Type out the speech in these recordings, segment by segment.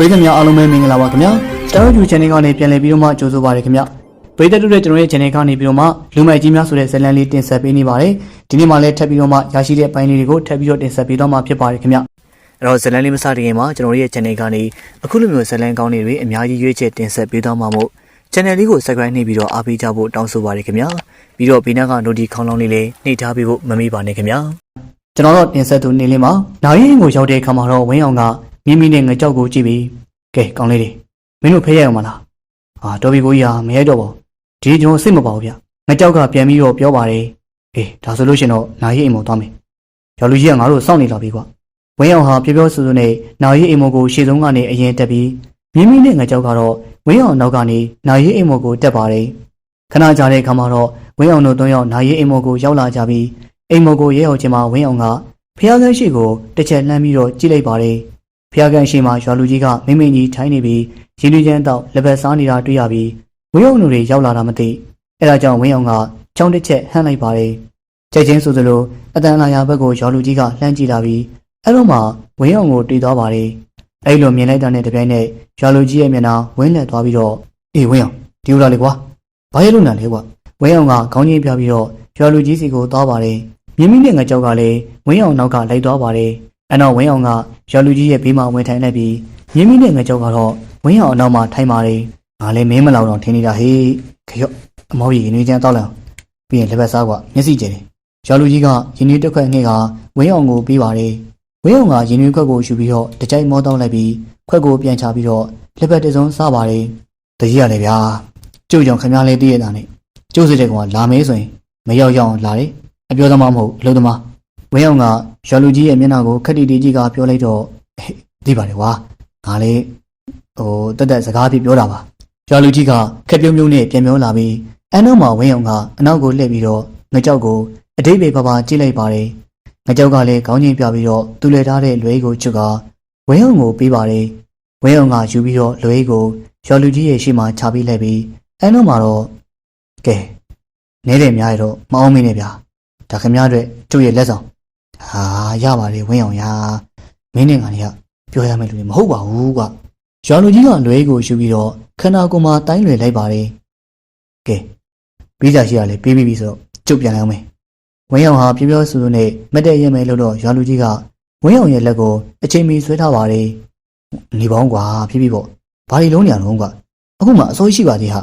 ပရိသတ်များအားလုံးပဲမင်္ဂလာပါခင်ဗျာကျွန်တော်တို့ YouTube channel ကနေပြန်လည်ပြီးတော့မှကြိုဆိုပါရခင်ဗျာပရိသတ်တို့ရဲ့ကျွန်တော်ရဲ့ channel ကနေပြီးတော့မှလူမိုက်ကြီးများဆိုတဲ့ဇာတ်လမ်းလေးတင်ဆက်ပေးနေပါတယ်ဒီနေ့မှလည်းထပ်ပြီးတော့မှရရှိတဲ့အပိုင်းလေးတွေကိုထပ်ပြီးတော့တင်ဆက်ပေးတော့မှာဖြစ်ပါတယ်ခင်ဗျာအဲ့တော့ဇာတ်လမ်းလေးမစတင်ခင်မှာကျွန်တော်တို့ရဲ့ channel ကနေအခုလိုမျိုးဇာတ်လမ်းကောင်းတွေအများကြီးရွေးချယ်တင်ဆက်ပေးတော့မှာမို့ channel လေးကို subscribe နှိပ်ပြီးတော့အားပေးကြဖို့တောင်းဆိုပါရခင်ဗျာပြီးတော့ဘေးနားက notification ခေါင်းလောင်းလေးလေးနှိပ်ထားပေးဖို့မမေ့ပါနဲ့ခင်ဗျာကျွန်တော်တို့တင်ဆက်သူနေလေးမှာနာရီရင်ကိုရောက်တဲ့အခါမှာတော့ဝင်းအောင်က မိမိနဲ့ငကြောက်ကိုကြည့်ပြီးကဲကောင်းလေးတွေမင်းတို့ဖဲရအောင်မလားအာတော်ပြီကိုကြီးဟာမရိုက်တော့ပါဘူးဒီကျွန်တော်စိတ်မပါဘူးဗျငကြောက်ကပြန်ပြီးတော့ပြောပါတယ်အေးဒါဆိုလို့ရှင်တော့နာရီအိမ်မောသွားမယ်ရောက်လူကြီးကငါတို့စောင့်နေလာပြီကွာဝင်းအောင်ဟာပြောပြောဆိုဆိုနဲ့နာရီအိမ်မောကိုရှေ့ဆုံးကနေအရင်တက်ပြီးမိမိနဲ့ငကြောက်ကတော့ဝင်းအောင်နောက်ကနေနာရီအိမ်မောကိုတက်ပါတယ်ခဏကြာတဲ့အခါမှာတော့ဝင်းအောင်တို့သုံးယောက်နာရီအိမ်မောကိုရောက်လာကြပြီးအိမ်မောကိုရဲအောင်ချင်းမှာဝင်းအောင်ကဖျားကန်းရှိကိုတစ်ချက်လှမ်းပြီးတော့ကြည့်လိုက်ပါတယ် ဖျားကန်းရှိမှာရွာလူကြီးကမိမိကြီးထိုင်းနေပြီးရင်းနှီးချမ်းတော့လက်ပတ်စားနေတာတွေ့ရပြီးဝင်းအောင်တို့တွေရောက်လာတာမသိအဲဒါကြောင့်ဝင်းအောင်ကချောင်းတစ်ချက်ဟန့်လိုက်ပါတယ်ကြိတ်ချင်းဆိုသလိုအတန်လာရာဘက်ကိုရွာလူကြီးကလှမ်းကြည့်လာပြီးအဲ့တော့မှဝင်းအောင်ကိုတွေ့သွားပါတယ်အဲ့လိုမြင်လိုက်တာနဲ့တပြိုင်နက်ရွာလူကြီးရဲ့မျက်နှာဝင်းလက်သွားပြီးတော့အေးဝင်းအောင်ဒီလိုလာလေကွာဘာရလို့နာလဲကွာဝင်းအောင်ကခေါင်းကြီးပြပြီးတော့ရွာလူကြီးစီကိုသွားပါတယ်မြင်းမိနဲ့ငကြောက်ကလည်းဝင်းအောင်နောက်ကလိုက်သွားပါတယ် အနောက်ဝင်းအောင်ကရွာလူကြီးရဲ့ဘေးမှာဝင်ထိုင်လိုက်ပြီးမြင်းမိနဲ့ငကြောက်ကတော့ဝင်းအောင်အနောက်မှာထိုင်ပါတယ်ငါလည်းမင်းမလောက်တော့ထင်နေတာဟေးခရော့အမောကြီးရင်းနှီးချမ်းတောက်လိုက်အောင်ပြီးရင်လက်ပတ်စားကမျက်စိကျတယ်ရွာလူကြီးကရင်းနှီးတစ်ခွက်ငှဲ့ကဝင်းအောင်ကိုပြီးပါတယ်ဝင်းအောင်ကရင်းနှီးခွက်ကိုယူပြီးတော့တကြိုက်မောတောက်လိုက်ပြီးခွက်ကိုပြန်ချပြီးတော့လက်ပတ်တစုံစားပါတယ်တကြီးရတယ်ဗျာကျုပ်ကြောင့်ခမားလေးတည့်ရတာနဲ့ကျုပ်စိတဲ့ကောင်ကလာမဲဆိုရင်မရောက်ရောက်လာတယ်အပြောသမားမဟုတ်အလုပ်သမား ဝင်းအောင်ကရွာလူကြီးရဲ့မျက်နှာကိုခက်တီတီကြီးကပြောလိုက်တော့သိပါတယ်ကွာငါလေးဟိုတက်တက်စကားပြီးပြောတာပါရွာလူကြီးကခက်ပြုံးပြုံးနဲ့ပြန်ပြောလာပြီးအနောက်မှာဝင်းအောင်ကအနောက်ကိုလှည့်ပြီးတော့ငကြောက်ကိုအတိတ်ပဲပါပါကြည့်လိုက်ပါတယ်ငကြောက်ကလည်းခေါင်းချင်းပြပြီးတော့သူ့လဲထားတဲ့လွဲကိုချွတ်ကဝင်းအောင်ကိုပေးပါတယ်ဝင်းအောင်ကယူပြီးတော့လွဲကိုရွာလူကြီးရဲ့ရှေ့မှာချပြီးလိုက်ပြီးအနောက်မှာတော့ကဲနဲတယ်များရတော့မအောင်မင်းနဲ့ဗျာဒါခင်ဗျားအတွက်ကျုပ်ရဲ့လက်ဆောင် ဟာရပါတယ်ဝင်းအောင်ရာမင်းနဲ့ငါတွေကပြောရမယ့်လူတွေမဟုတ်ပါဘူးကွာရွာလူကြီးကလွဲကိုယူပြီးတော့ခန္ဓာကိုယ်မှာတိုင်းလွယ်လိုက်ပါတယ်ကဲပြီးကြရှိရလေပြီးပြီပြီဆိုတော့ကျုပ်ပြန်လာအောင်မယ်ဝင်းအောင်ဟာပြောပြောဆိုဆိုနဲ့မတ်တဲ့ရဲမဲလို့တော့ရွာလူကြီးကဝင်းအောင်ရဲ့လက်ကိုအချိန်မီဆွဲထားပါတယ်နေပေါင်းကွာဖြစ်ပြီပေါ့ဘာတွေလုံးနေရလုံးကွာအခုမှအစိုးရှိပါသေးဟာ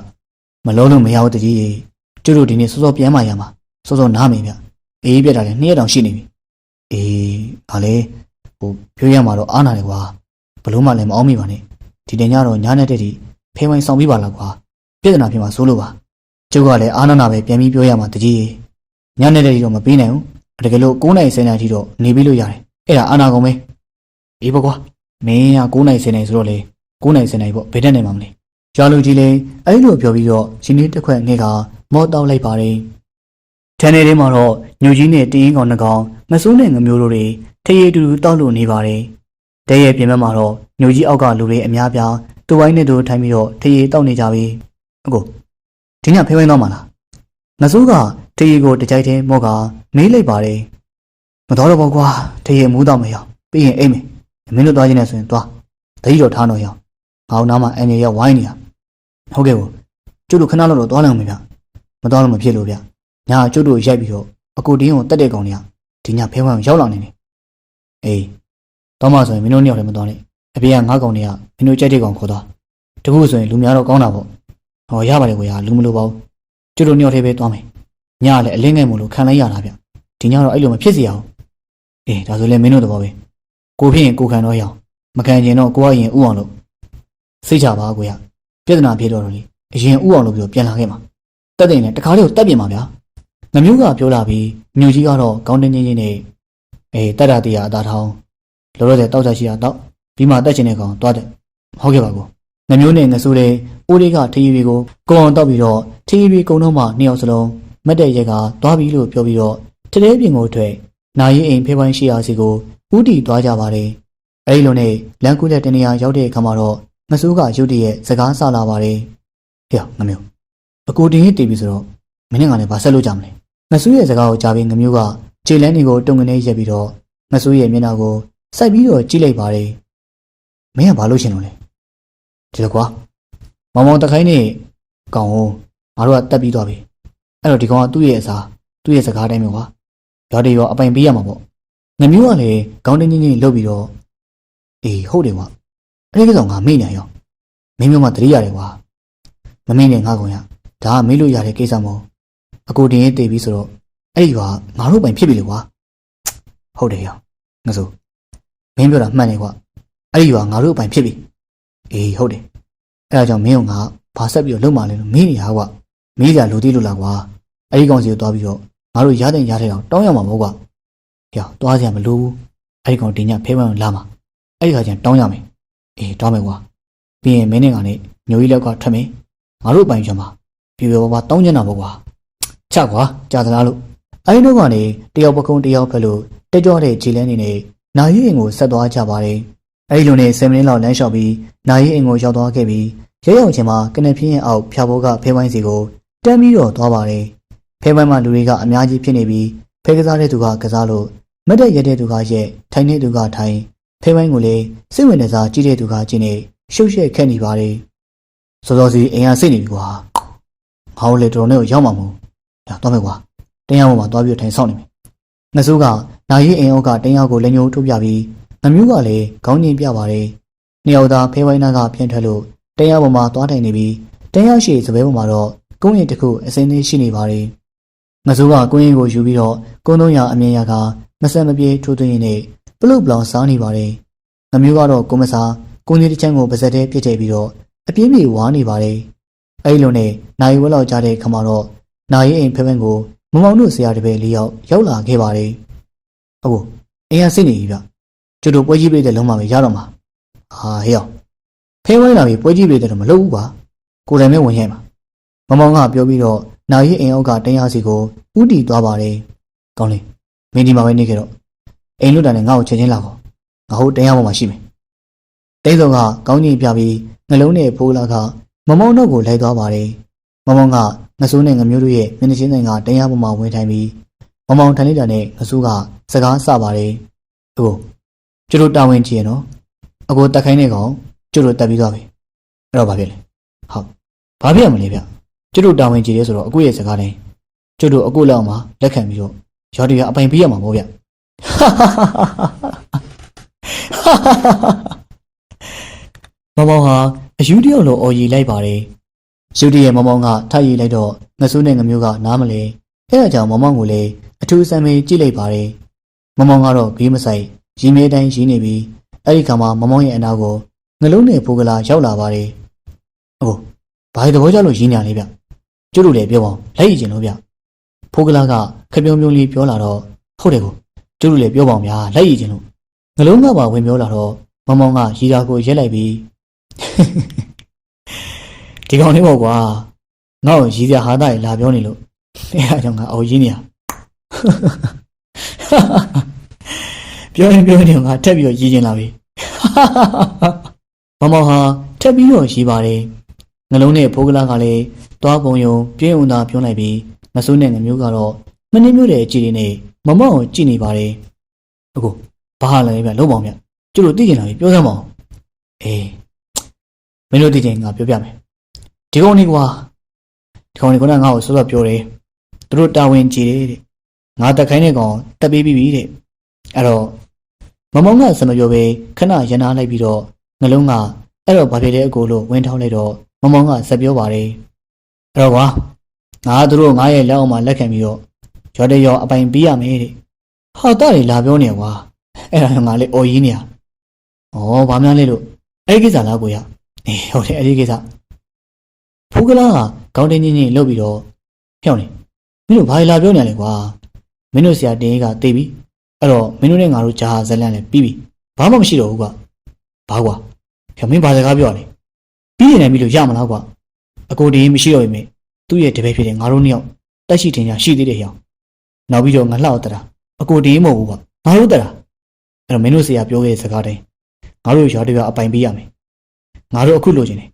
မလုံးလို့မရဘူးတကြီးကျုပ်တို့ဒီနေ့စောစောပြန်มาရမှာစောစောနားမယ်ဗျအေးပြက်တာလည်းနှစ်ရက်တောင်ရှိနေပြီ အေးဘာလဲဟိုပြောရမှာတော့အားနာတယ်ကွာဘလို့မှလည်းမအောင်မိပါနဲ့ဒီတင်ညတော့ညားနဲ့တဲ့ဒီဖဲဝိုင်းဆောင်ပြီးပါလားကွာပြဿနာဖြစ်မှာစိုးလို့ပါကျုပ်ကလည်းအားနာနာပဲပြန်ပြီးပြောရမှာတကြီးညနေတဲ့ဒီတော့မပေးနိုင်ဘူးတကယ်လို့9နိုင်10နိုင်ထိတော့နေပြီးလို့ရတယ်အဲ့ဒါအာနာကုန်ပဲအေးပေါ့ကွာမင်းက9နိုင်10နိုင်ဆိုတော့လေ9နိုင်10နိုင်ပေါ့ဘယ်တက်နိုင်မှာမလဲရွာလူကြီးလည်းအဲ့လိုပြောပြီးတော့ရှင်လေးတစ်ခွက်ငှဲ့ကမော့တောက်လိုက်ပါတယ် ထန်နေထဲမှာတော့ညူကြီးနဲ့တင်းရင်ကောင်နှကောင်မစိုးနဲ့ငမျိုးတို့တွေထရေတူတူတောက်လို့နေပါတယ်တဲရဲ့ပြင်ဘက်မှာတော့ညူကြီးအောက်ကလူတွေအများပြားသူ့ဝိုင်းနဲ့သူထိုင်ပြီးတော့ထရေတောက်နေကြပြီအကိုဒီညဖဲဝိုင်းတော့မှာလားမစိုးကထရေကိုတကြိုက်တည်းမော့ကမေးလိုက်ပါတယ်မတော်တော့ဘောကွာထရေမူးတော့မရပြီးရင်အိမ်မယ်မင်းတို့သွားခြင်းနဲ့ဆိုရင်သွားတတိတော်ထားတော့ရအောင်ငါ့နားမှာအန်ရရောက်ဝိုင်းနေတာဟုတ်ကဲ့ကိုကျုပ်တို့ခဏလောက်တော့သွားလိုက်အောင်ဗျမသွားလို့မဖြစ်လို့ဗျ ညာကျုပ်တို့ရိုက်ပြီးတော့အကိုတင်းကိုတက်တဲ့ကောင်တွေကဒီညဖဲဝိုင်းရောက်လာနေတယ်အေးတော့မှဆိုရင်မင်းတို့နှစ်ယောက်လည်းမသွားနဲ့အပြင်ကငါးကောင်တွေကမင်းတို့ကြိုက်တဲ့ကောင်ခေါ်သွားတကူဆိုရင်လူများတော့ကောင်းတာပေါ့ဟောရပါတယ်ကိုရလူမလို့ပါဘူးကျုပ်တို့နှစ်ယောက်တည်းပဲသွားမယ်ညကလည်းအလင်းငယ်မို့လို့ခံလိုက်ရတာဗျဒီညတော့အဲ့လိုမဖြစ်စေရအောင်အေးဒါဆိုလည်းမင်းတို့တော့ပဲကိုဖြစ်ရင်ကိုခံတော့ရအောင်မခံရင်တော့ကိုကရင်ဥအောင်လို့စိတ်ချပါကိုရပြဿနာဖြစ်တော့တော့လေအရင်ဥအောင်လို့ပြောပြန်လာခဲ့မှာတက်တဲ့နဲ့တခါလေးကိုတက်ပြင်ပါဗျာ ငမျိုးကပြောလာပြီးမြို့ကြီးကတော့ကောင်းတင်းချင်းချင်းနဲ့အေးတက်တာတရားအသာထောင်းလောလောဆယ်တောက်ချရှိတာတောက်ပြီးမှတက်ချင်တဲ့ကောင်သွားတယ်ဟုတ်ကဲ့ပါကိုငမျိုးနဲ့ငဆိုးတဲ့အိုးလေးကထီရီကိုကိုအောင်တောက်ပြီးတော့ထီရီကုံတော့မှနှစ်ယောက်စလုံးမတ်တဲ့ရက်ကသွားပြီလို့ပြောပြီးတော့တတဲပြင်ကိုထွက်နာရီအိမ်ဖေးပိုင်းရှိရာစီကိုဥတီသွားကြပါတယ်အဲဒီလိုနဲ့လန်ကူးလက်တနေရာရောက်တဲ့အခါမှာတော့ငဆိုးကရုတ်တရက်စကားဆလာပါတယ်ဟေ့ငမျိုးအကိုတင်ရေးတည်ပြီဆိုတော့မင်းနဲ့ကလည်းဘာဆက်လို့ကြမလဲ ငဆူးရဲ့စကားကိုကြားပြီးငမျိုးကခြေလန်းတွေကိုတုံကနေရက်ပြီးတော့ငဆူးရဲ့မျက်နှာကိုစိုက်ပြီးတော့ကြည့်လိုက်ပါတယ်မင်းကဘာလို့ရှင်လို့လဲဒီလိုကွာမောင်မောင်တခိုင်းနဲ့ကောင်ကိုငါတို့ကတက်ပြီးသွားပြီအဲ့တော့ဒီကောင်ကသူ့ရဲ့အစားသူ့ရဲ့စကားတိုင်းပဲကွာရော်တွေရောအပိုင်ပေးရမှာပေါ့ငမျိုးကလည်းခေါင်းတင်းချင်းချင်းလှုပ်ပြီးတော့အေးဟုတ်တယ်ကွာအဲ့ဒီကောင်ကမိနေရောမင်းမျိုးမှတတိရတယ်ကွာမမင်းနဲ့ငါကောင်ရဒါကမေးလို့ရတဲ့ကိစ္စမဟုတ် အကိုတင်ရေးတည်ပြီးဆိုတော့အဲ့ဒီကငါတို့ပိုင်ဖြစ်ပြီလေကွာဟုတ်တယ်ရောငါဆိုမင်းပြောတာမှန်တယ်ကွာအဲ့ဒီကငါတို့ပိုင်ဖြစ်ပြီအေးဟုတ်တယ်အဲ့ဒါကြောင့်မင်းကငါဘာဆက်ပြီးတော့လုံမာလဲလို့မင်းနေရကွာမေးကြလိုသေးလို့လားကွာအဲ့ဒီကောင်စီကိုသွားပြီးတော့ငါတို့ရတဲ့ရတဲ့အောင်တောင်းရမှာမဟုတ်ကွာဟေ့သွားစရာမလိုဘူးအဲ့ဒီကောင်တင်ညဖဲဝမ်းလာမှာအဲ့ဒီခါကျရင်တောင်းရမယ်အေးတောင်းမယ်ကွာပြီးရင်မင်းနဲ့ကနေမျိုးကြီးလောက်ကထွက်မယ်ငါတို့ပိုင်ချင်မှာပြေပြေပါပါတောင်းချင်တာပေါ့ကွာ ချကွာကြာသလားလို့အဲ့ဒီတော့ကနေတယောက်ပကုံးတယောက်ဖက်လို့တက်ကြွတဲ့ခြေလန်းနေနဲ့နာရီအိမ်ကိုဆက်သွားကြပါတယ်အဲ့ဒီလိုနဲ့10မိနစ်လောက်လမ်းလျှောက်ပြီးနာရီအိမ်ကိုရောက်သွားခဲ့ပြီးရဲရောက်ချင်းမှာကနဖင်းရဲ့အောက်ဖြာဘောကဖဲဝိုင်းစီကိုတန်းပြီးတော့သွားပါတယ်ဖဲဝိုင်းမှာလူတွေကအများကြီးဖြစ်နေပြီးဖဲကစားတဲ့သူကကစားလို့မတ်တက်ရတဲ့သူကရက်ထိုင်တဲ့သူကထိုင်ဖဲဝိုင်းကိုလည်းစိတ်ဝင်စားကြည့်တဲ့သူကကြည့်နေရှုပ်ရှက်ခက်နေပါတယ်စောစောစီအိမ်ကစိတ်နေပြီကွာငါတို့လေတော်တော်နဲ့ကိုရောက်မှာမို့ ညသွားမယ်ကွာတင်းရောက်မှာသွားပြီးထိုင်ဆောင်နေမယ်ငဆိုးကနာရီအိမ်အောက်ကတင်းရောက်ကိုလက်ညှိုးထုတ်ပြပြီးငမျိုးကလည်းခေါင်းညင်ပြပါတယ်နှစ်ယောက်သားဖဲဝိုင်းနာကပြန်ထွက်လို့တင်းရောက်ပေါ်မှာသွားထိုင်နေပြီးတင်းရောက်ရှိစပယ်ပေါ်မှာတော့ကုန်းရင်တစ်ခုအစင်းလေးရှိနေပါတယ်ငဆိုးကကုန်းရင်ကိုယူပြီးတော့ကုန်းသုံးရအမြင်ရကမဆက်မပြေထိုးသွင်းရင်းနဲ့ပလုတ်ပလောင်စားနေပါတယ်ငမျိုးကတော့ကိုမစားကုန်းကြီးတစ်ချမ်းကိုပါဇက်ထဲပြစ်ထည့်ပြီးတော့အပြင်းပြေဝါနေပါတယ်အဲ့လိုနဲ့နိုင်ဝက်လောက်ကြားတဲ့ခါမှာတော့ နိုင်အိမ်ဖဲဖန်းကိုမမောင်တို့ဆရာတပည့်လေးယောက်ရောက်လာခဲ့ပါတယ်အဘအိမ်ကစိတ်နေပြီဗျကျတို့ပွဲကြီးပြည့်တဲ့လုံးမပဲရတော့မှာဟာဟေးအောင်ဖဲဝိုင်းလာပြီပွဲကြီးပြည့်တဲ့တော့မလုပ်ဘူးကွာကိုယ်တိုင်ပဲဝင်ရဲမှာမမောင်ကပြောပြီးတော့နိုင်အိမ်အောက်ကတင်းရစီကိုဥတီသွားပါတယ်ကောင်းလေမင်းဒီမှာပဲနေခဲ့တော့အိမ်လွတ်တာနဲ့ငါ့ကိုချက်ချင်းလာတော့ငါဟိုတင်းရပေါ်မှာရှိမယ်တိတ်စောကကောင်းကြီးပြပြီးနှလုံးနဲ့ဖိုးလာကမမောင်တော့ကိုလိုက်သွားပါတယ်မမောင်က ငဆိုးနဲ့ငမျိုးတို့ရဲ့မျက်နှာချင်းဆိုင်ကတရားပေါ်မှာဝင်ထိုင်ပြီးမမောင်ထိုင်လိုက်တာနဲ့ငဆိုးကစကားဆပါတယ်အကိုကျတို့တာဝန်ကြည့်ရနော်အကိုတက်ခိုင်းနေကောင်ကျတို့တက်ပြီးသွားပြီအဲ့တော့ဘာဖြစ်လဲဟုတ်ဘာဖြစ်ရမလဲဗျကျတို့တာဝန်ကြည့်ရဲဆိုတော့အကိုရဲ့စကားတိုင်းကျတို့အကိုလောက်မှာလက်ခံပြီးတော့ရော်ဒီကအပိုင်ပေးရမှာပေါ့ဗျမမောင်ဟာအယူတယောက်လိုအော်ရီလိုက်ပါတယ် ယူတရဲ့မမောင်ကထိုက်ရီလိုက်တော့ငဆိုးနဲ့ငမျိုးကနားမလဲအဲ့ဒါကြောင့်မမောင်ကိုလည်းအထူးဆန်းမေးကြည့်လိုက်ပါတယ်မမောင်ကတော့ဘေးမဆိုင်ရင်းမဲတိုင်းရင်းနေပြီးအဲ့ဒီခါမှာမမောင်ရဲ့အနာကိုငလုံးနဲ့ဖိုးကလာရောက်လာပါတယ်ဟုတ်ဘာသဘောကျလို့ရင်းနေရလဲဗျကျွတ်လို့လည်းပြောပါလိုက်ရည်ကျင်လို့ဗျဖိုးကလာကခပြုံးပြုံးလေးပြောလာတော့ဟုတ်တယ်ကိုကျွတ်လို့လည်းပြောပါအောင်ဗျာလိုက်ရည်ကျင်လို့ငလုံးကပါဝင်ပြောလာတော့မမောင်ကရီတာကိုရက်လိုက်ပြီး ဒီကောင်လေးပေါ့ကွာငါ့ကိုရီစရာဟာတာကြီးလာပြောနေလို့အဲ့ဒါကြောင့်ငါအော်ရင်းနေရပြောရင်ပြောရင်ငါထက်ပြီးတော့ရီကျင်လာပြီမမောင်ဟာထက်ပြီးတော့ရီပါတယ်ငလုံးနဲ့ဖိုးကလာကလည်းသွားပုံယုံပြင်းုံသာပြောလိုက်ပြီးမစိုးနဲ့ငမျိုးကတော့မနှင်းမျိုးတဲ့အကြည့်လေးနဲ့မမောင်ကိုကြည့်နေပါတယ်အခုဘာဟာလဲဗျလုံးပေါင်းဗျကျတို့သိကျင်လာပြီပြောစမ်းပါဦးအေးမင်းတို့သိကျင်ငါပြောပြမယ် ဒီကောင်လေးကွာဒီကောင်လေးကငါ့ကိုစောစောပြောတယ်သူတို့တာဝန်ကြည့်တယ်တဲ့ငါတက်ခိုင်းတဲ့ကောင်တက်ပေးပြီးပြီတဲ့အဲ့တော့မမောင်ကစမပြောပဲခဏရနာလိုက်ပြီးတော့နှလုံးကအဲ့တော့ဘာဖြစ်လဲအကိုလို့ဝင်းထောင်းလိုက်တော့မမောင်ကစပြောပါတယ်အဲ့တော့ကွာငါတို့ငါရဲ့လက်အောက်မှာလက်ခံပြီးတော့ရော်တဲ့ရောအပိုင်ပေးရမယ်တဲ့ဟာတာတွေလာပြောနေကွာအဲ့ဒါငါလေးအော်ရင်းနေရဩဘာများလဲလို့အဲ့ဒီကိစ္စလားကိုရအေးဟုတ်တယ်အဲ့ဒီကိစ္စ ဖူးကလာကခေါင်းတင်းချင်းချင်းလှုပ်ပြီးတော့ဖြောင်းနေမင်းတို့ဘာလာပြောနေလဲကွာမင်းတို့ဆရာတင်းကြီးကတေးပြီအဲ့တော့မင်းတို့နဲ့ငါတို့ဂျာဟာဇလန်လည်းပြီးပြီဘာမှမရှိတော့ဘူးကွာဘာကွာဖြောင်းမင်းဘာစကားပြောရလဲပြီးနေတယ်ပြီလို့ရမလားကွာအကိုတင်းမရှိတော့ပြီမေသူ့ရဲ့တပည့်ဖြစ်တဲ့ငါတို့နှစ်ယောက်တက်ရှိတင်ကြရှိသေးတယ်ဟောင်းနောက်ပြီးတော့ငါလှောက်တတာအကိုတင်းမဟုတ်ဘူးကွာငါတို့တတာအဲ့တော့မင်းတို့ဆရာပြောခဲ့တဲ့စကားတိုင်းငါတို့ရွာတွေကအပိုင်ပေးရမယ်ငါတို့အခုလိုချင်တယ်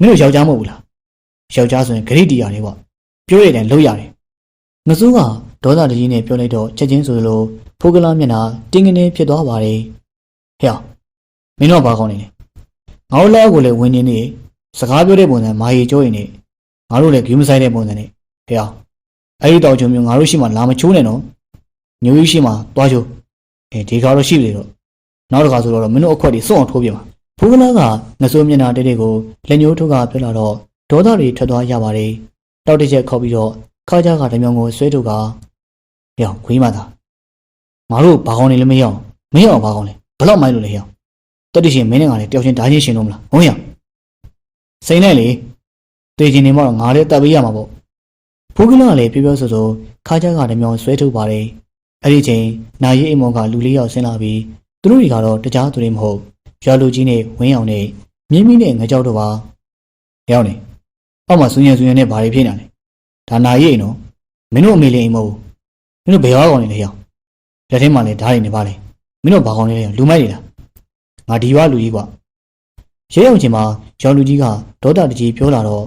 မင်းတို့ယောက်ျားမဟုတ်ဘူးလား ယောက်ျားဆိုရင်ဂရိတီရတယ်ကွာပြောရတဲ့လုပ်ရတယ်ငစိုးကဒေါသတကြီးနဲ့ပြောလိုက်တော့ချက်ချင်းဆိုလိုဖိုးကလာမျက်နှာတင်းကနေဖြစ်သွားပါတယ်ဟဲ့မင်းတို့ကဘာကောင်းနေလဲငါတို့လောက်ကိုလည်းဝင်းနေနေစကားပြောတဲ့ပုံစံမာရီကျိုးရင်နေငါတို့လည်းဂိမ်းမဆိုင်တဲ့ပုံစံနဲ့ဟဲ့အောင်အဲ့ဒီတောင်ချုံမျိုးငါတို့ရှိမှလာမချိုးနဲ့နော်ညိုကြီးရှိမှသွားချိုးအဲဒီကားတော့ရှိပြီတော့နောက်တစ်ခါဆိုတော့မင်းတို့အခွက်တွေစွန့်အောင်ထိုးပြပါဖူးကလာကငစိုးမျက်နှာတဲတဲကိုလက်ညှိုးထုတ်ကပြောလာတော့ ဒေါသတွေထွက်သွားရပါတယ်တောက်တစ်ချက်ခောက်ပြီးတော့ခါကြကတမြောင်ကိုဆွဲထုတ်ကဟဲ့အောင်ခွေးမသားငါတို့ဘာကောင်းနေလဲမရအောင်မရအောင်ဘာကောင်းလဲဘလောက်မိုင်းလို့လဲဟဲ့အောင်တက်တရှင်မင်းနဲ့ငါလည်းတယောက်ချင်းဓာချင်းရှင်လို့မလားဟုတ်ရစိန်နဲ့လေတေချင်နေမှတော့ငါလည်းတက်ပေးရမှာပေါ့ဖူးကလာကလည်းပြောပြောဆိုဆိုခါကြကတမြောင်ဆွဲထုတ်ပါတယ်အဲ့ဒီချိန်နာရီအိမ်မောကလူလေးယောက်ဆင်းလာပြီးသူတို့တွေကတော့တကြားသူတွေမဟုတ်ရွာလူကြီးနဲ့ဝင်းအောင်နဲ့မြင်းမီနဲ့ငကြောက်တော့ပါရောက်နေ အောက်မှာဆူညံဆူညံနဲ့ဘာတွေဖြစ်နေလဲဒါနာရီအိမ်နော်မင်းတို့အမေလေးအိမ်မဟုတ်ဘူးမင်းတို့ဘယ်ရောက်ကောင်နေလဲရောက်လက်ထဲမှာလည်းဓာတ်တွေနေပါလေမင်းတို့ဘာကောင်လဲရောက်လူမိုက်နေလားငါဒီရွာလူကြီးကွာရဲအောင်ချင်းမှာရောင်လူကြီးကဒေါသတကြီးပြောလာတော့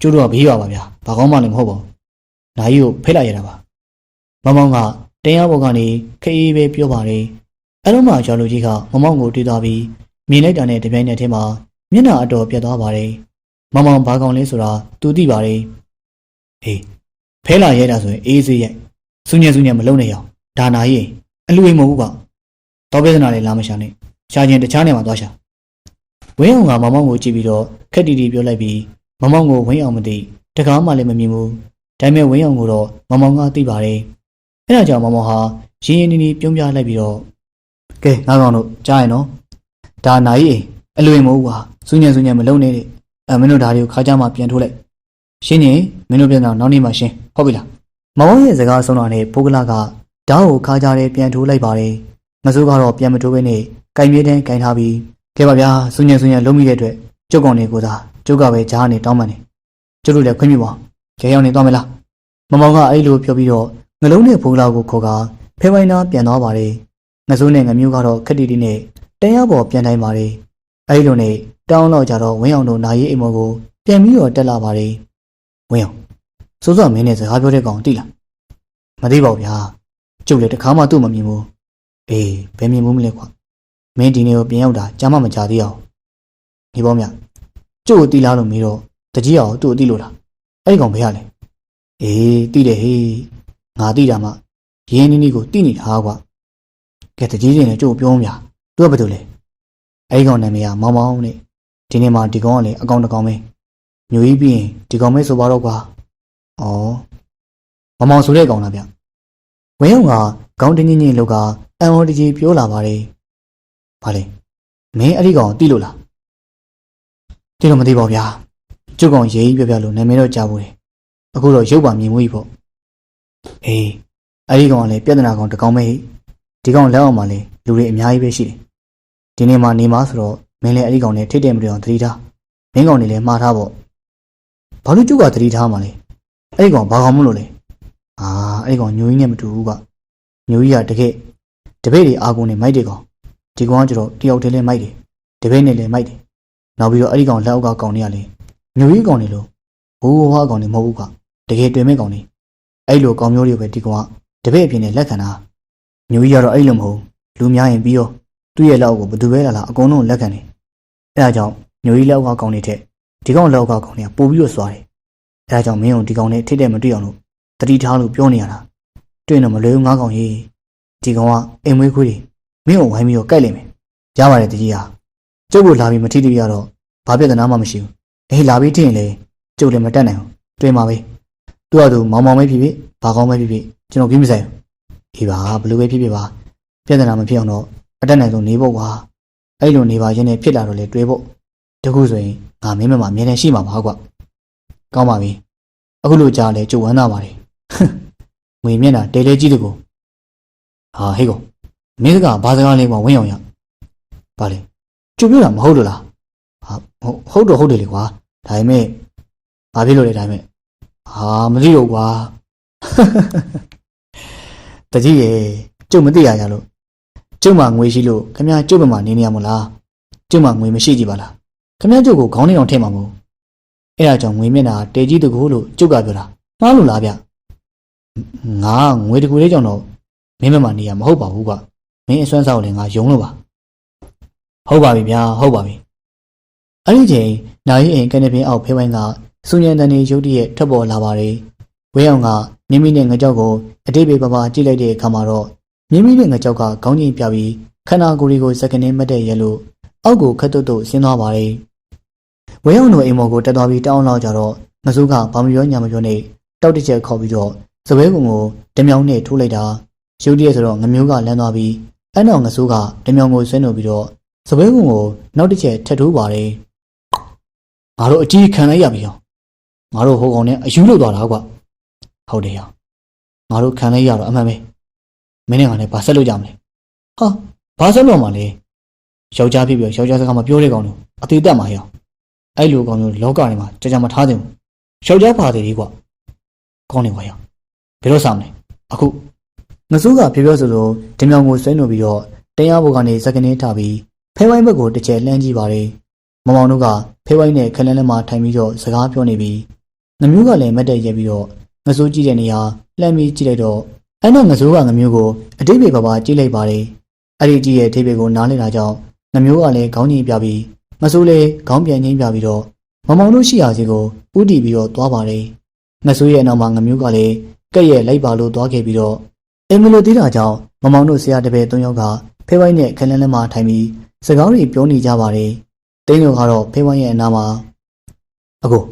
ကျိုးတော့ဘေးရွာပါဗျာဘာကောင်းမှလည်းမဟုတ်ပါဘူး။နိုင်ကိုဖိတ်လိုက်ရတာပါ။မမောင်ကတင်းရဘော်ကနေခအေးပဲပြောပါတယ်။အဲ့တော့မှရောင်လူကြီးကမမောင်ကိုတွေ့သွားပြီးမြင်လိုက်တာနဲ့တပြိုင်နက်တည်းမှာမျက်နှာအတော်ပြတ်သွားပါတယ်။ မမောင်ဘာကောင်းလဲဆိုတာသူသိပါတယ်။ဟေးဖဲလာရဲတာဆိုရင်အေးစေးရိုက်စူညံစူညံမလုံးနဲ့ရအောင်ဒါနာရင်အလူအိမ်မဟုတ်ဘူးကွာ။တော့ပြဿနာလေးလာမရှာနဲ့ရှာခြင်းတခြားနေမှာသွားရှာဝင်းအောင်ကမမောင်ကိုကြည့်ပြီးတော့ခက်တီတီပြောလိုက်ပြီးမမောင်ကိုဝင်းအောင်မသိတကားမှလည်းမမြင်ဘူးဒါပေမဲ့ဝင်းအောင်ကိုတော့မမောင်ကသိပါတယ်အဲဒါကြောင့်မမောင်ဟာရင်းရင်းနှီးနှီးပြုံးပြလိုက်ပြီးတော့ကဲငါကောင်တို့ကြားရင်နော်ဒါနိုင်ရင်အလွင်မဟုတ်ပါစူးညံစူးညံမလုံးနဲ့တဲ့ အမင်းတို့ဓာတ်တွေကိုခါကြမှာပြန်ထိုးလိုက်ရှင်းရင်မင်းတို့ပြန်တော့နောက်နေ့မှရှင်းဟုတ်ပြီလားမမောင်ရဲ့စကားဆုံးတာနဲ့ဘိုးကလာကဓာတ်ကိုခါကြတယ်ပြန်ထိုးလိုက်ပါတယ်မစိုးကတော့ပြန်မထိုးဘဲနဲ့ကင်မြေတန်းကင်ထားပြီးကဲပါဗျာဆုညံဆုညံလုံးမိတဲ့အတွက်ကျုပ်ကောင်တွေကိုသာကျုပ်ကပဲကြားနေတောင်းပန်နေကျုပ်တို့လည်းခွင့်ပြုပါခဲရောက်နေသွားမလားမမောင်ကအဲ့လိုပြောပြီးတော့ငလုံးနဲ့ဖိုးကလာကိုခေါ်ကဖဲဝိုင်းနာပြန်သွားပါတယ်ငစိုးနဲ့ငမျိုးကတော့ခက်တီတီနဲ့တန်းရပေါ်ပြန်တိုင်းပါတယ် အဲ့လိုနဲ့တောင်းတော့ကြတော့ဝင်းအောင်တို့နာရီအိမ်မောကိုပြန်ပြီးတော့တက်လာပါတယ်ဝင်းအောင်စိုးစောမင်းနဲ့စကားပြောတဲ့ကောင်တိလားမသိပါဘူးဗျာကျုပ်လည်းတခါမှသူ့မမြင်ဘူးအေးဘယ်မြင်မှုမလဲကွာမင်းဒီနေ့ကိုပြန်ရောက်တာကြားမှမကြားသေးအောင်ဒီပေါင်းမြကျုပ်ကိုတီးလားလို့မေးတော့တကြီးအောင်သူ့ကိုတီးလို့လားအဲ့ဒီကောင်ဘယ်ရလဲအေးတီးတယ်ဟေးငါတီးတာမှရင်းနီးနီးကိုတီးနေတာကွာကဲတကြီးချင်းလည်းကျုပ်ကိုပြောမြသူကဘာလုပ်လဲ အဲ့ဒီကောင်နာမည်ကမောင်မောင်နဲ့ဒီနေ့မှဒီကောင်ကလည်းအကောင်တစ်ကောင်ပဲမျိုးကြီးပြီးရင်ဒီကောင်ပဲဆိုပါတော့ကွာဩမောင်မောင်ဆိုတဲ့ကောင်လားဗျဝင်းအောင်ကခေါင်းတင်းချင်းချင်းလောကအန်ဟောတကြီးပြောလာပါတယ်။ဘာလဲ။မင်းအဲ့ဒီကောင်တိလို့လား။တိလို့မသိပါဘူးဗျာ။ကျုပ်ကောင်ရေးကြီးပြပြလို့နာမည်တော့ကြားဘူးတယ်။အခုတော့ရုပ်ပါမြင်မှုကြီးပေါ့။အေးအဲ့ဒီကောင်ကလည်းပြဿနာကောင်တစ်ကောင်ပဲဟိ။ဒီကောင်လက်အောင်မှာလည်းလူတွေအများကြီးပဲရှိတယ်။ ဒီနေ့မှနေမှာဆိုတော့မင်းလည်းအဲ့ဒီကောင်နဲ့ထိတ်တယ်မတွေ့အောင်သတိထား။မင်းကောင်တွေလည်းမှားထားပေါ့။ဘာလို့ကျုပ်ကသတိထားမှာလဲ။အဲ့ဒီကောင်ဘာကောင်မလို့လဲ။အာအဲ့ဒီကောင်ညိုကြီးနဲ့မတူဘူးက။ညိုကြီးကတကယ်တပည့်တွေအာကုန်နဲ့မိုက်တယ်ကောင်ဒီကောင်ကကျတော့တယောက်တည်းလဲမိုက်တယ်တပည့်နဲ့လည်းမိုက်တယ်နောက်ပြီးတော့အဲ့ဒီကောင်လက်အောက်ကကောင်တွေကလည်းမျိုးကြီးကောင်တွေလို့ဘိုးဘွားကောင်တွေမဟုတ်ဘူးကတကယ်တွေ့မဲ့ကောင်တွေအဲ့လိုကောင်မျိုးတွေပဲဒီကောင်ကတပည့်အဖြစ်နဲ့လက်ခံတာမျိုးကြီးကတော့အဲ့လိုမဟုတ်လူများရင်ပြီးတော့ သူ့ရဲ့လက်အောက်ကိုဘယ်သူပဲလာလာအကုန်လုံးလက်ခံတယ်အဲ့ဒါကြောင့်မျိုးကြီးလက်အောက်ကကောင်တွေထက်ဒီကောင်လက်အောက်ကကောင်တွေကပို့ပြီးတော့စွာတယ်အဲ့ဒါကြောင့်မင်းတို့ဒီကောင်နဲ့ထိတဲ့မတွေ့အောင်လို့တတိထားလို့ပြောနေရတာတွေ့တော့မလွယ်ဘူးငါးကောင်ကြီးဒီကောင်ကအိမ်မွေးခွေးတွေမင်းကိုဝိုင်းပြီးတော့ကြိုက်လိမ့်မယ်ရပါတယ်တကြီးဟာကျုပ်ကိုလာပြီးမထိတိရတော့ဘာပြဿနာမှမရှိဘူးအေးလာပြီးထင်ရင်လေကျုပ်လည်းမတက်နိုင်ဘူးတွေ့မှာပဲသူ့အတူမောင်မောင်ပဲဖြစ်ဖြစ်ဘာကောင်းပဲဖြစ်ဖြစ်ကျွန်တော်ကြီးမဆိုင်ဘူးအေးပါဘလို့ပဲဖြစ်ဖြစ်ပါပြဿနာမဖြစ်အောင်တော့ အတက်နိုင်ဆုံးနေဖို့ကွာအဲ့လိုနေပါရင်းနဲ့ဖြစ်လာတော့လေတွေးဖို့တခုဆိုရင်ငါမင်းမမအမြဲတမ်းရှိမှာပါကွာကောင်းပါပြီအခုလိုကြားလဲကျုပ်ဝမ်းသာပါတယ်ငွေမျက်နှာတဲလဲကြီးတကူဟာဟေးကောင်မင်းကဘာစကားလဲကွာဝင်းအောင်ရဘာလဲကျုပ်ပြောတာမဟုတ်လို့လားဟာဟုတ်တော့ဟုတ်တယ်လေကွာဒါပေမဲ့ဘာဖြစ်လို့လဲဒါပေမဲ့ဟာမသိတော့ကွာတကြီးရေကျုပ်မသိရကြလို့ ကျုပ်မှငွေရှိလို့ခမကျုပ်ဘက်မှာနေနေရမလားကျုပ်မှငွေမရှိကြည့်ပါလားခမကျုပ်ကိုခေါင်းနေအောင်ထည့်မှာမဟုတ်အဲ့ဒါကြောင့်ငွေမျက်နှာတေကြီးတကူလို့ကျုပ်ကပြောတာမှားလို့လားဗျငါငွေတကူလေးကြောင့်တော့မင်းမမနေရမဟုတ်ပါဘူးကွာမင်းအစွမ်းစားကိုလည်းငါယုံလို့ပါဟုတ်ပါပြီဗျာဟုတ်ပါပြီအဲ့ဒီချိန်နိုင်ရင်အိမ်ကနေပင်အောက်ဖေးဝိုင်းကစူညံတန်နေရုတ်တရက်ထွက်ပေါ်လာပါတယ်ဝဲအောင်ကမြင်းမီနဲ့ငကြောက်ကိုအတိတ်ပဲပပကြည့်လိုက်တဲ့အခါမှာတော့ မြင်းမီနဲ့ငကြောက်ကခေါင်းကြီးပြပြီးခန္ဓာကိုယ်လေးကိုစက္ကနဲ့မတ်တဲ့ရဲလို့အောက်ကိုခတ်တုတ်တုတ်ဆင်းသွားပါတယ်ဝဲအောင်တို့အိမ်မော်ကိုတက်သွားပြီးတောင်းလောက်ကြတော့ငစိုးကဘာမပြောညာမပြောနဲ့တောက်တစ်ချက်ခေါ်ပြီးတော့စပွဲကုံကိုဓမြောင်းနဲ့ထိုးလိုက်တာရုတ်တရက်ဆိုတော့ငမျိုးကလမ်းသွားပြီးအဲ့နောက်ငစိုးကဓမြောင်းကိုဆွဲနှုတ်ပြီးတော့စပွဲကုံကိုနောက်တစ်ချက်ထပ်ထိုးပါတယ်ငါတို့အကြီးခံလိုက်ရပြီဟောငါတို့ဟိုကောင်နဲ့အယူလို့သွားတာကွာဟုတ်တယ်ဟောငါတို့ခံလိုက်ရတော့အမှန်ပဲ မင်းနဲ့ငါနဲ့ဘာဆက်လို့ကြမလဲဟာဘာဆက်လို့မှလဲယောက်ျားဖြစ်ပြီးယောက်ျားစကားမပြောတဲ့ကောင်တို့အသေးတက်မှာဟောအဲ့လိုကောင်မျိုးလောကထဲမှာကြာကြာမထားသင့်ဘူးယောက်ျားပါသေးလေးကွာကောင်းနေပါရောဘယ်တော့စားမလဲအခုငစိုးကပြောပြောဆိုဆိုဓမြောင်ကိုဆွဲနှုတ်ပြီးတော့တရားဘုတ်ကနေစကနေထားပြီးဖဲဝိုင်းဘက်ကိုတစ်ချက်လှမ်းကြည့်ပါတယ်မမောင်တို့ကဖဲဝိုင်းနဲ့ခလန်းလန်းမှာထိုင်ပြီးတော့စကားပြောနေပြီးငမျိုးကလည်းမတ်တက်ရက်ပြီးတော့ငစိုးကြည့်တဲ့နေရာလှမ်းပြီးကြည့်လိုက်တော့ အဲ့တော့ငစိုးကငမျိုးကိုအတိတ်ပဲပါပါကြည့်လိုက်ပါတယ်အဲ့ဒီကြည့်ရဲ့အတိတ်ပဲကိုနားလည်တာကြောင့်ငမျိုးကလည်းခေါင်းကြီးပြပြီးမစိုးလည်းခေါင်းပြန်ချင်းပြပြီးတော့မမောင်တို့ရှိရာစီကိုဥတီပြီးတော့သွားပါတယ်ငစိုးရဲ့နောက်မှာငမျိုးကလည်းကဲ့ရဲ့လိုက်ပါလို့သွားခဲ့ပြီးတော့အင်မလိုသေးတာကြောင့်မမောင်တို့ဆရာတပည့်၃ယောက်ကဖဲဝိုင်းနဲ့ခလန်းလန်းမှာထိုင်ပြီးစကားတွေပြောနေကြပါတယ်။တင်းတို့ကတော့ဖဲဝိုင်းရဲ့အနားမှာအကို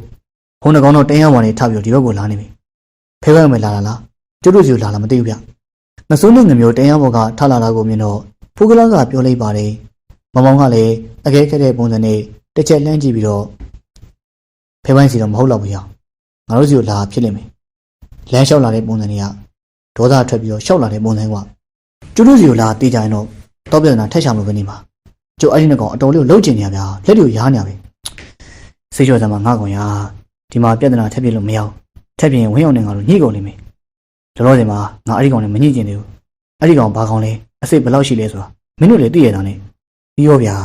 ဟိုနှကောင်တော့တင်းရောက်ဝင်နေထပြီးတော့ဒီဘက်ကိုလာနေပြီ။ဖဲဝိုင်းမလာလာလား ကျွတ်တို့စီကိုလာလာမသိဘူးဗျ။မစိုးနဲ့ငမျိုးတင်းရောက်ဘောကထလာတာကိုမြင်တော့ဖူးကလာကပြောလိုက်ပါတယ်။မမောင်ကလည်းအခဲခဲတဲ့ပုံစံနဲ့တစ်ချက်လှမ်းကြည့်ပြီးတော့ဖဲဝိုင်းစီတော့မဟုတ်တော့ဘူးရ။ငါတို့စီကိုလာဖြစ်လိမ့်မယ်။လမ်းလျှောက်လာတဲ့ပုံစံတွေကဒေါသထွက်ပြီးတော့ရှောက်လာတဲ့ပုံစံကကျွတ်တို့စီကိုလာတေးကြရင်တော့တော့ပြဿနာထက်ချောင်လို့ပဲနေမှာကျုပ်အဲ့ဒီနှစ်ကောင်အတော်လေးကိုလှုပ်ကျင်နေရဗျာလက်တွေကိုရားနေရပဲစိတ်လျှော့စမ်းမှာငါကောင်ရဒီမှာပြဿနာထက်ပြလို့မရအောင်ထက်ပြရင်ဝင်းအောင်နေငါတို့ညှိကုန်လိမ့်မယ် လောလောဆယ်မှာငါအဲ့ဒီကောင်နဲ့မညှိကျင်သေးဘူးအဲ့ဒီကောင်ဘာကောင်လဲအစိတ်ဘယ်လောက်ရှိလဲဆိုတာမင်းတို့လည်းသိရတာနဲ့ပြီးရောဗျာ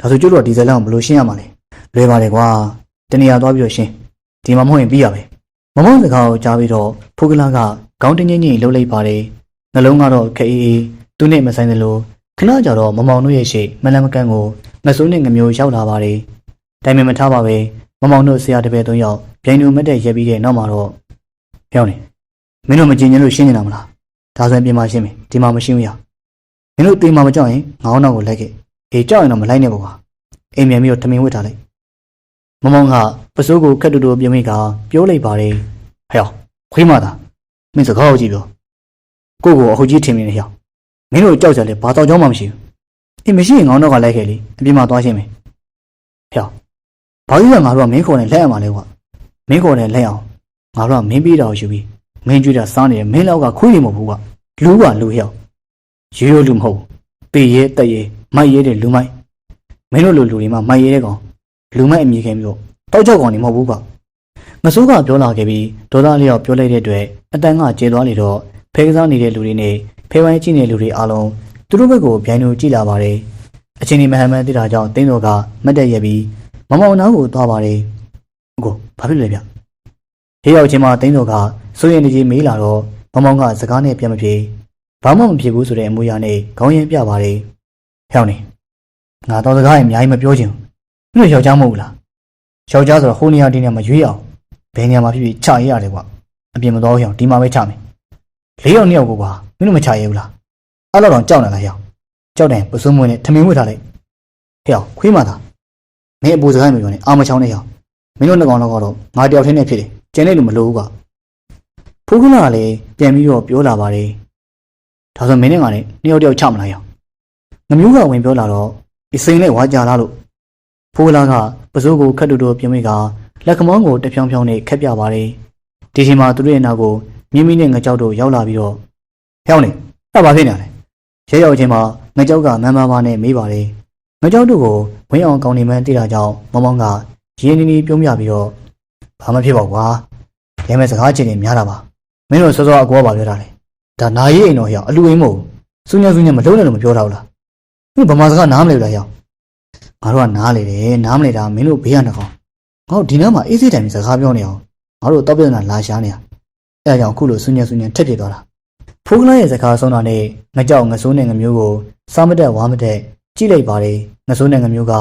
ဒါဆိုကျုပ်တို့ကဒီဇယ်လောက်ဘယ်လိုရှင်းရမှာလဲလွယ်ပါတယ်ကွာတနေရာသွားပြီးတော့ရှင်းဒီမှာမဟုတ်ရင်ပြီးရပဲမမောင်စကားကိုကြားပြီးတော့ဖုကလာကခေါင်းတင်းချင်းချင်းလှုပ်လိုက်ပါတယ်နှလုံးကတော့ခအေးအေးသူနဲ့မဆိုင်သလိုခဏကြာတော့မမောင်တို့ရဲ့ရှိမလန်မကန့်ကိုငဆိုးနဲ့ငမျိုးရောက်လာပါတယ်။တိုင်ပင်မထားပါပဲမမောင်တို့ဆရာတပည့်သုံးယောက်ပြိုင်တူမတ်တဲ့ရက်ပြီးတဲ့နောက်မှာတော့ဖျောင်းနေ မင်းတို့မကြင်ញလို့ရှင်းနေတာမလား။ဒါဆိုရင်ပြင်มาရှင်းမယ်ဒီမှာမရှင်းဘူးရ။မင်းတို့တေးမှာမကြောက်ရင်ငေါင်းနောက်ကိုလိုက်ခဲ့။အေးကြောက်ရင်တော့မလိုက်နဲ့ပေါ့ကွာ။အိမ်မြန်ပြီးတော့ထမင်းဝစ်ထားလိုက်။မမောင်ကပစိုးကိုခက်တူတူပြမိကပြောလိုက်ပါတယ်။ဟဲ့ခွေးမသားမင်းစကားကိုကြည့်ပြော။ကိုကိုအဟုတ်ကြီးထင်နေတယ်ဟဲ့မင်းတို့ကြောက်ကြလေဘာတော့ကြောင်းမှမရှိဘူးအေးမရှိရင်ငေါင်းတော့ကလိုက်ခဲ့လေအပြင်မှာသွားရှင်းမယ်ဖျောက်ဘာကြီးကငါတို့ကမင်းခေါ်နေလက်ရမှာလဲကွာမင်းခေါ်နေလက်အောင်ငါတို့ကမင်းပေးတာကိုယူပြီး မင်းကြွေးတာစားနေတယ်မင်းလောက်ကခွေးနေမဟုတ်ဘူးကွာလူကလူဟျောက်ရိုးရိုးလူမဟုတ်ပေရဲတက်ရဲမိုက်ရဲတဲ့လူမိုက်မင်းတို့လူလူတွေမှာမိုက်ရဲတဲ့ကောင်လူမိုက်အမြင်ခင်ပြီးတော့တောက်ကြောက်ကောင်နေမဟုတ်ဘူးကွာမစိုးကပြောလာခဲ့ပြီးဒေါသလျောက်ပြောလိုက်တဲ့အတွက်အတန်ကကျေသွားလေတော့ဖဲကစားနေတဲ့လူတွေနဲ့ဖဲဝိုင်းကြည့်နေတဲ့လူတွေအားလုံးသူတို့ဘက်ကိုဗျိုင်းလို့ကြည့်လာပါတယ်အချင်းဒီမဟမန်သိတာကြောင့်တင်းတော်ကမတ်တက်ရက်ပြီးမမောင်နားကိုသွားပါတယ်အကိုဘာဖြစ်လဲဗျ ရေရောက်ချင်းမှာတင်းတော်ကစိုးရင်တကြီးမေးလာတော့မမောင်ကစကားနဲ့ပြန်မပြေဘာမှမဖြစ်ဘူးဆိုတဲ့အမူအရာနဲ့ခေါင်းရင်းပြပါတယ်ဟဲ့နေငါတော့စကားရင်အများကြီးမပြောချင်ဘူးမင်းတို့ယောက်ျားမဟုတ်ဘူးလားယောက်ျားဆိုတော့ဟိုနေရာဒီနေရာမှာရွေးအောင်ဘယ်နေရာမှာဖြစ်ဖြစ်ခြာရရတယ်ကွာအပြင်မတော်အောင်ဒီမှာပဲခြာမယ်လေးယောက်နှစ်ယောက်ကိုကွာမင်းတို့မခြာရဲဘူးလားအဲ့တော့တော့ကြောက်နေလားဟဲ့ကြောက်တယ်ပစိုးမွေးနဲ့ထမင်းဝှက်ထားလိုက်ဟဲ့ခွေးမသားမင်းအပူစကားမပြောနဲ့အာမချောင်းနဲ့ဟဲ့မင်းတို့နှစ်ကောင်တော့ကတော့ငါတယောက်ထင်းနဲ့ဖြစ်တယ် ကျန်တဲ့လူမလို့ဘူးကွာဖိုးကလာကလည်းပြန်ပြီးတော့ပြောလာပါတယ်ဒါဆိုမင်းနဲ့ငါနဲ့နှစ်ယောက်တယောက်ချမလားဟဲ့ငမျိုးကဝင်ပြောလာတော့အစိမ့်နဲ့ဝါကြလာလို့ဖိုးကလာကပစိုးကိုခတ်တူတူပြင်မိကလက်ကမောင်းကိုတဖြောင်းဖြောင်းနဲ့ခက်ပြပါတယ်ဒီချိန်မှာသူတို့ရဲ့နောက်ကိုမြင်းမီနဲ့ငကြောက်တို့ရောက်လာပြီးတော့ဟဲ့နေအဲ့ဘာဖြစ်နေလဲရဲရောက်ချင်းမှာငကြောက်ကမန်းမန်းမနဲ့မေးပါတယ်ငကြောက်တို့ကိုဝင်းအောင်ကောင်းနေမှန်းသိတာကြောင့်မောင်မောင်ကရင်းနေနေပြုံးပြပြီးတော့ ဘာမှဖြစ်ပါကွာရဲမဲ့စကားချင်းနေများတာပါမင်းတို့စောစောအကောပါပြောတာလေဒါနာရေးအိမ်တော်ဟျောအလူအိမ်မဟုတ်စူးညံစူးညံမလုံးနဲ့လို့မပြောတော့ဘူးလားမင်းဗမာစကားနားမလဲဘူးလားဟျောငါတို့ကနားလေတယ်နားမလဲတာမင်းတို့ဘေးရနှကောင်ငါတို့ဒီနားမှာအေးစိတိုင်းစကားပြောနေအောင်ငါတို့တောက်ပြဿနာလာရှားနေတာအဲဒါကြောင့်အခုလိုဆူညံဆူညံထက်ဖြစ်သွားတာဖိုးကလာရဲ့စကားဆုံးတာနဲ့ငကြောက်ငဆိုးနဲ့ငမျိုးကိုစားမတက်ဝါမတက်ကြည့်လိုက်ပါတယ်ငဆိုးနဲ့ငမျိုးက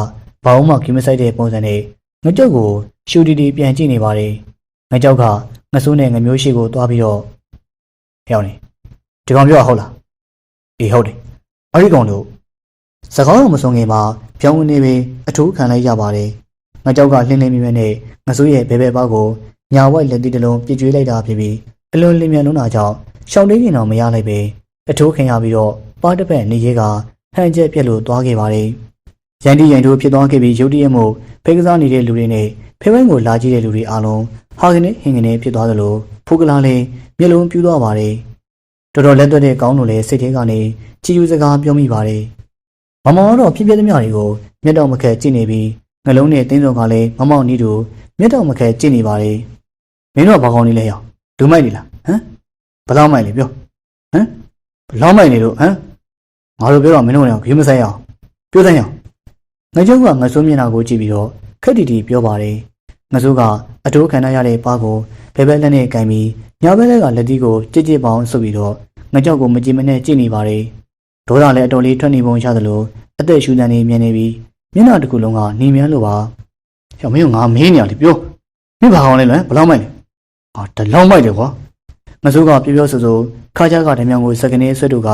ဘာမှကိမဆိုင်တဲ့ပုံစံနဲ့ငကြောက်ကိုရှူတီတီပြန်ကြည့်နေပါတယ်ငကြောက်ကငဆိုးနဲ့ငမျိုးရှိကိုသွားပြီးတော့ဟဲ့အောင်နေဒီကောင်ပြောတာဟုတ်လားအေးဟုတ်တယ်အဲ့ဒီကောင်တို့စကားတော်မဆုံးခင်မှာပြောင်းဝင်နေပြီးအထူးခံလိုက်ရပါတယ်ငကြောက်ကလှင်းလင်းမြဲမြဲနဲ့ငဆိုးရဲ့ဘဲဘဲပေါက်ကိုညာဝက်လက်သီးတစ်လုံးပြစ်ကျွေးလိုက်တာဖြစ်ပြီးအလွန်လင်းမြန်လုံးတာကြောင့်ရှောင်းလေးနေတော့မရလိုက်ပဲအထူးခင်ရပြီးတော့ပါတစ်ဖက်နေရဲကဟန်ချက်ပြက်လို့သွားခဲ့ပါတယ် ရန်တီရန်တို့ဖြစ်သွားခဲ့ပြီးရုတ်တရက်မို့ဖိကစားနေတဲ့လူတွေနဲ့ဖေဝိုင်းကိုလာကြည့်တဲ့လူတွေအားလုံးဟာကနေဟင်ကနေဖြစ်သွားသလိုဖုကလာလည်းမျက်လုံးပြူးသွားပါတယ်တော်တော်လက်သွက်တဲ့ကောင်းတို့လည်းစိတ်ထဲကနေချီယူစကားပြောမိပါတယ်မမောင်ကတော့ဖြစ်ဖြစ်သမျှတွေကိုမျက်တော်မခက်ကြည့်နေပြီးငလုံးနဲ့တင်းစုံကလည်းမမောင်နီးတို့မျက်တော်မခက်ကြည့်နေပါတယ်မင်းတို့ကဘာကောင်းနေလဲရောလူမိုက်နေလားဟမ်ဘယ်လောက်မိုက်လဲပြောဟမ်ဘယ်လောက်မိုက်နေလို့ဟမ်ငါတို့ပြောတော့မင်းတို့လည်းခရီးမဆိုင်အောင်ပြောဆိုင်အောင် ငါကျုပ်ကငဆိုးမျက်နှာကိုကြည့်ပြီးတော့ခက်တီတီပြောပါတယ်ငဆိုးကအတိုးခံရတဲ့ပါကိုဘဲဘဲလက်နဲ့ကင်ပြီးညာဘဲလက်ကလက်တီးကိုကြစ်ကြစ်ပေါင်းဆုပ်ပြီးတော့ငကြောက်ကိုမကြည့်မနဲ့ကြည့်နေပါတယ်ဒေါသလည်းအတော်လေးထွက်နေပုံရသလိုအသက်ရှူတန်နေမြင်နေပြီးမျက်နှာတစ်ခုလုံးကနေမြန်းလို့ပါဟဲ့မင်းကငါမေးနေရလေပြောမင်းဘာအောင်လဲလဲဘယ်လောက်မိုက်လဲဟာတလောက်မိုက်တယ်ကွာငဆိုးကပြောပြောဆိုဆိုခါကြကတမြောင်ကိုစကနေဆွတ်တို့က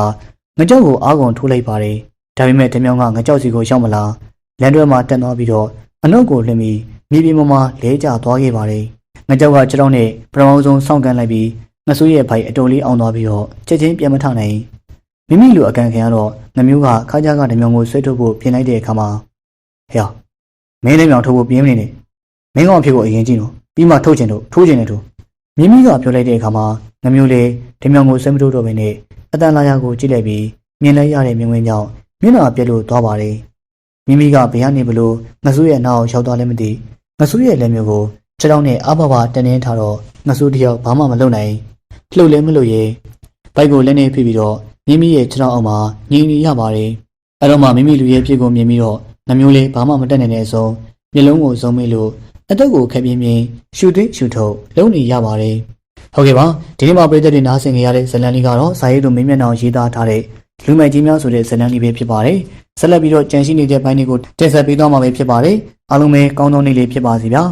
ငကြောက်ကိုအားကုန်ထိုးလိုက်ပါတယ်ဒါပေမဲ့တမြောင်ကငကြောက်စီကိုရောက်မလာ လန်တွဲမှာတက်သွားပြီးတော့အနုတ်ကိုလှင်ပြီးမြေပြင်ပေါ်မှာလဲကျသွားခဲ့ပါတယ်ငကြောက်ကကြောက်နဲ့ပထမဆုံးစောင့်ကန်လိုက်ပြီးငဆိုးရဲ့ဖိုက်အတော်လေးအောင်သွားပြီးတော့ချက်ချင်းပြန်မထနိုင်မိမိလိုအကန်ခံရတော့ငမျိုးကခါကြကတမြောင်ကိုဆွဲထုတ်ဖို့ပြင်လိုက်တဲ့အခါမှာဟဲ့မင်းလည်းမြောင်ထုတ်ဖို့ပြင်းမနေနဲ့မင်းကောင်ဖြစ်ဖို့အရင်ကြည့်နော်ပြီးမှထုတ်ချင်တော့ထိုးချင်တယ်ထိုးမိမိကပြောလိုက်တဲ့အခါမှာငမျိုးလေးတမြောင်ကိုဆွဲမထုတ်တော့ဘဲနဲ့အတန်လာရကိုကြည့်လိုက်ပြီးမြင်လိုက်ရတဲ့မြင်ကွင်းကြောင့်မျက်နှာပြက်လို့သွားပါတယ် မိမိကဘယ်ကနေဘလို့ငဆူးရဲ့နောက်ရောက်သွားလဲမသိငဆူးရဲ့လက်မျိုးကိုခြေထောက်နဲ့အဘဘတန်းနေထားတော့ငဆူးတယောက်ဘာမှမလုပ်နိုင်လှုပ်လဲမလို့ရေဘိုက်ကိုလက်နဲ့ဖိပြီးတော့မိမိရဲ့ခြေထောက်အောက်မှာငြိမ်နေရပါတယ်အဲ့တော့မှမိမိလူရဲ့ဖြစ်ကိုမြင်ပြီးတော့နှမျိုးလေးဘာမှမတက်နိုင်တဲ့အစုံမျက်လုံးကိုစုံမိလို့အသက်ကိုခက်ပြင်းပြင်းရှူသွင်းရှူထုတ်လုံးနေရပါတယ်ဟုတ်ကဲ့ပါဒီနေ့မှာပြည်သက်တွေနားဆင်ကြရတဲ့ဇလန်လေးကတော့ဇာရေးတို့မင်းမျက်နှာကိုရေးသားထားတဲ့ လူမိုက်ကြီးများဆိုတဲ့ဇလန်လေးပဲဖြစ်ပါတယ်ဆက်လက်ပြီးတော့ကြံရှိနေတဲ့ဘိုင်းလေးကိုတင်ဆက်ပေးသွားမှာပဲဖြစ်ပါတယ်အားလုံးပဲကောင်းသောနေ့လေးဖြစ်ပါစေဗျာ